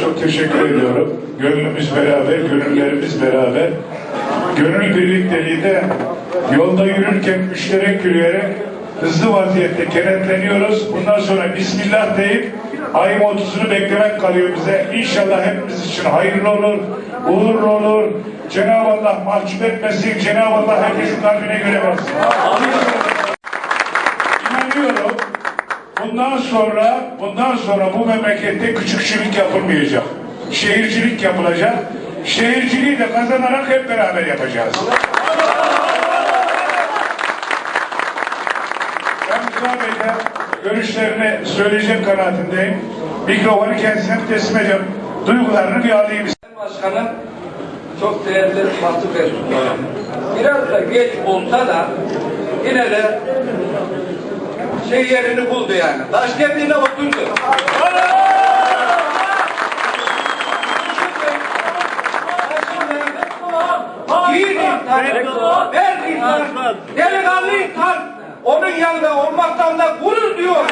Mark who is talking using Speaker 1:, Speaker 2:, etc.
Speaker 1: çok teşekkür ediyorum. Gönlümüz beraber, gönüllerimiz beraber gönül birlikteliğinde yolda yürürken müşterek yürüyerek hızlı vaziyette kenetleniyoruz. Bundan sonra Bismillah deyip ayın 30'unu beklemek kalıyor bize. İnşallah hepimiz için hayırlı olur, uğurlu olur. Cenab-ı Allah mahcup etmesin. Cenab-ı Allah herkesin kalbine göre versin. İnanıyorum. Bundan sonra bundan sonra bu memlekette küçükçülük yapılmayacak. Şehircilik yapılacak. Şehirciliği de kazanarak hep beraber yapacağız. Ben Rıza Bey'de görüşlerini söyleyecek kanaatindeyim. Mikrofonu kendisine teslim edeceğim. Duygularını bir alayım.
Speaker 2: Başkanım çok değerli Fatih Bey. Biraz da geç olsa da yine de şey yerini buldu yani. Taşkentliğine oturdu. İnsan, dert insan, delikanlı insan, onun yanında olmaktan da gurur diyor.